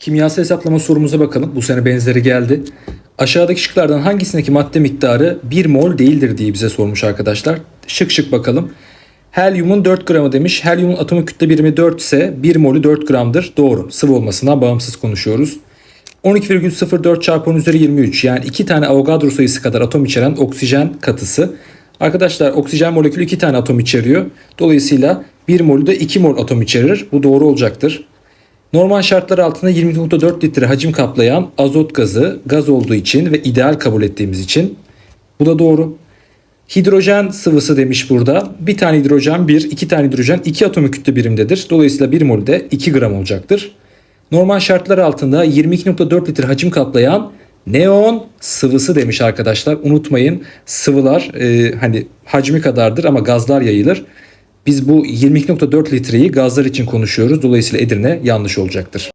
Kimyasal hesaplama sorumuza bakalım. Bu sene benzeri geldi. Aşağıdaki şıklardan hangisindeki madde miktarı 1 mol değildir diye bize sormuş arkadaşlar. Şık şık bakalım. Helyumun 4 gramı demiş. Helyumun atomik kütle birimi 4 ise 1 molü 4 gramdır. Doğru. Sıvı olmasından bağımsız konuşuyoruz. 12,04 çarpı 10 üzeri 23 yani 2 tane Avogadro sayısı kadar atom içeren oksijen katısı. Arkadaşlar oksijen molekülü 2 tane atom içeriyor. Dolayısıyla 1 molü de 2 mol atom içerir. Bu doğru olacaktır. Normal şartlar altında 20.4 litre hacim kaplayan azot gazı gaz olduğu için ve ideal kabul ettiğimiz için bu da doğru. Hidrojen sıvısı demiş burada. Bir tane hidrojen 1, iki tane hidrojen 2 atomik kütle birimdedir. Dolayısıyla 1 mol de 2 gram olacaktır. Normal şartlar altında 22.4 litre hacim kaplayan neon sıvısı demiş arkadaşlar. Unutmayın sıvılar e, hani hacmi kadardır ama gazlar yayılır. Biz bu 22.4 litreyi gazlar için konuşuyoruz. Dolayısıyla Edirne yanlış olacaktır.